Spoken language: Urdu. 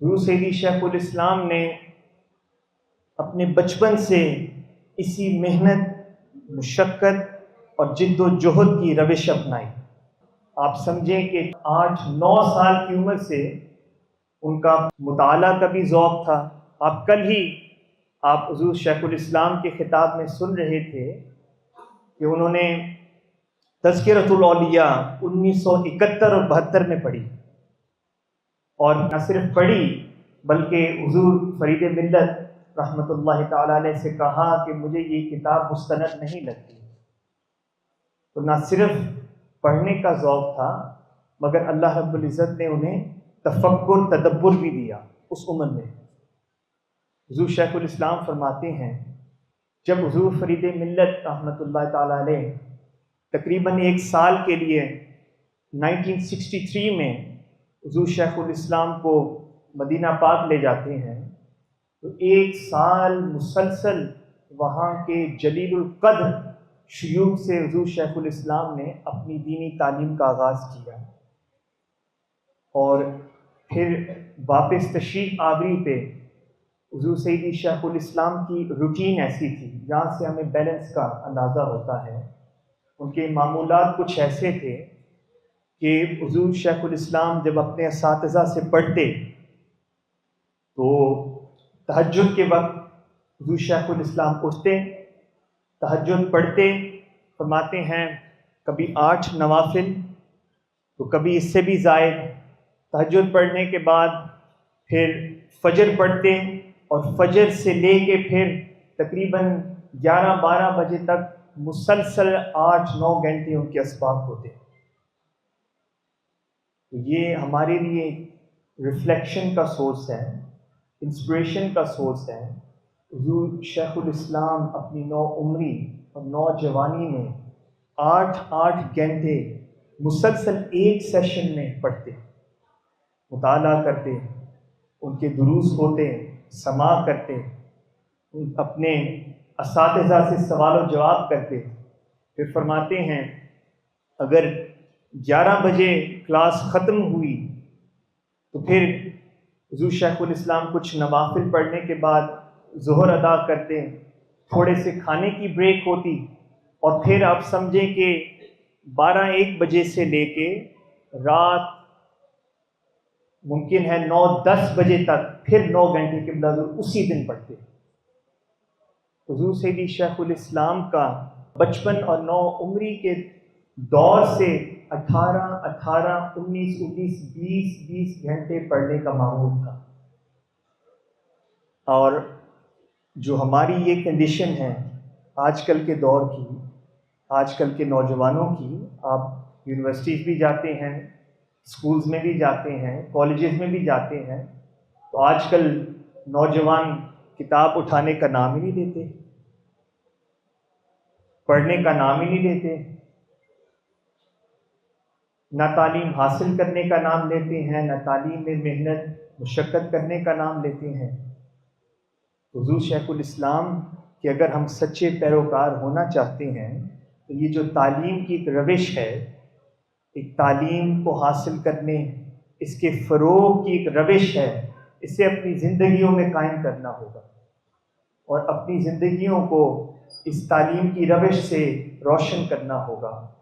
روس سیدی شیخ الاسلام نے اپنے بچپن سے اسی محنت، مشقت اور جد و جہد کی روش اپنائی۔ آپ سمجھیں کہ آٹھ، نو سال کی عمر سے ان کا مطالعہ کا بھی ذوق تھا۔ آپ کل ہی آپ حضور شیخ الاسلام کے خطاب میں سن رہے تھے کہ انہوں نے تذکرۃ الاولیاء انیس سو اکہتر اور بہتر میں پڑھی۔ اور نہ صرف پڑھی، بلکہ حضور فرید ملت رحمۃ اللہ تعالیٰ علیہ سے کہا کہ مجھے یہ کتاب مستند نہیں لگتی۔ تو نہ صرف پڑھنے کا ذوق تھا، مگر اللہ رب العزت نے انہیں تفکر، تدبر بھی دیا اس عمر میں۔ حضور شیخ الاسلام فرماتے ہیں، جب حضور فرید ملت رحمۃ اللہ تعالیٰ علیہ تقریباً ایک سال کے لیے نائنٹین سکسٹی تھری میں حضور شیخ الاسلام کو مدینہ پاک لے جاتے ہیں، تو ایک سال مسلسل وہاں کے جلیل القدر شیوخ سے حضور شیخ الاسلام نے اپنی دینی تعلیم کا آغاز کیا۔ اور پھر واپس تشریف آوری پہ حضور سیدی شیخ الاسلام کی روٹین ایسی تھی جہاں سے ہمیں بیلنس کا اندازہ ہوتا ہے۔ ان کے معمولات کچھ ایسے تھے کہ حضور شیخ الاسلام جب اپنے اساتذہ سے پڑھتے تو تہجد کے وقت حضور شیخ الاسلام اٹھتے تہجد پڑھتے، فرماتے ہیں کبھی آٹھ نوافل، تو کبھی اس سے بھی زائد تہجد پڑھنے کے بعد پھر فجر پڑھتے اور فجر سے لے کے پھر تقریباً گیارہ بارہ بجے تک مسلسل آٹھ نو گھنٹے ان کے اسباب ہوتے۔ تو یہ ہمارے لیے ریفلیکشن کا سورس ہے انسپریشن کا سورس ہے۔ حضور شیخ الاسلام اپنی نو عمری اور نوجوانی میں آٹھ آٹھ گھنٹے مسلسل ایک سیشن میں پڑھتے، مطالعہ کرتے، ان کے دروس ہوتے سما کرتے اپنے اساتذہ سے سوال و جواب کرتے۔ پھر فرماتے ہیں، اگر گیارہ بجے کلاس ختم ہوئی تو پھر حضور شیخ الاسلام کچھ نوافل پڑھنے کے بعد ظہر ادا کرتے تھوڑے سے کھانے کی بریک ہوتی اور پھر آپ سمجھیں کہ بارہ ایک بجے سے لے کے رات ممکن ہے نو دس بجے تک پھر نو گھنٹے کے بلازر اسی دن پڑھتے حضور سیدی شیخ الاسلام کا بچپن اور نو عمری کے دور سے اٹھارہ اٹھارہ، انیس انیس، بیس بیس گھنٹے پڑھنے کا معمول تھا۔ اور جو ہماری یہ کنڈیشن ہے آج کل کے دور کی آج کل کے نوجوانوں کی، آپ یونیورسٹیز بھی جاتے ہیں اسکولز میں بھی جاتے ہیں کالجز میں بھی جاتے ہیں، تو آج کل نوجوان کتاب اٹھانے کا نام ہی نہیں دیتے، پڑھنے کا نام ہی نہیں دیتے۔ نہ تعلیم حاصل کرنے کا نام لیتے ہیں، نہ تعلیم میں محنت، مشقت کرنے کا نام لیتے ہیں۔ حضور شیخ الاسلام کہ اگر ہم سچے پیروکار ہونا چاہتے ہیں، تو یہ جو تعلیم کی ایک روش ہے، ایک تعلیم کو حاصل کرنے، اس کے فروغ کی ایک روش ہے، اسے اپنی زندگیوں میں قائم کرنا ہوگا۔ اور اپنی زندگیوں کو اس تعلیم کی روش سے روشن کرنا ہوگا۔